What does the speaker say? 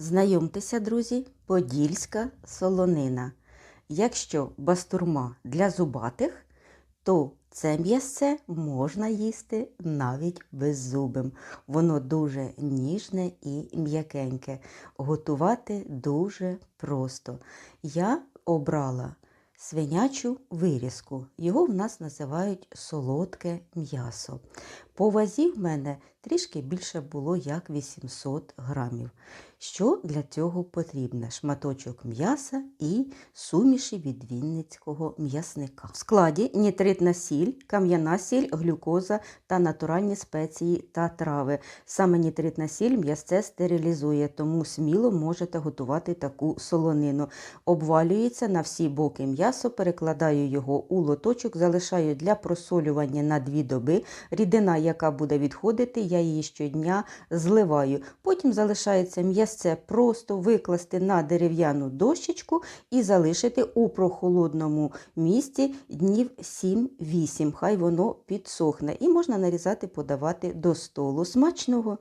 Знайомтеся, друзі, подільська солонина. Якщо бастурма для зубатих, то це м'ясце можна їсти навіть беззубим. Воно дуже ніжне і м'якеньке. Готувати дуже просто. Я обрала свинячу вирізку. Його в нас називають солодке м'ясо. По вазі в мене трішки більше було як 800 грамів. Що для цього потрібно? Шматочок м'яса і суміші від вінницького м'ясника. В складі нітритна сіль, кам'яна сіль, глюкоза та натуральні спеції та трави. Саме нітритна сіль м'ясце стерилізує, тому сміло можете готувати таку солонину. Обвалюється на всі боки м'ясо, перекладаю його у лоточок, залишаю для просолювання на дві доби. Рідина, яка буде відходити, я її щодня зливаю. Потім залишається м'ясце просто викласти на дерев'яну дощечку і залишити у прохолодному місці днів 7-8. Хай воно підсохне. І можна нарізати, подавати до столу. Смачного!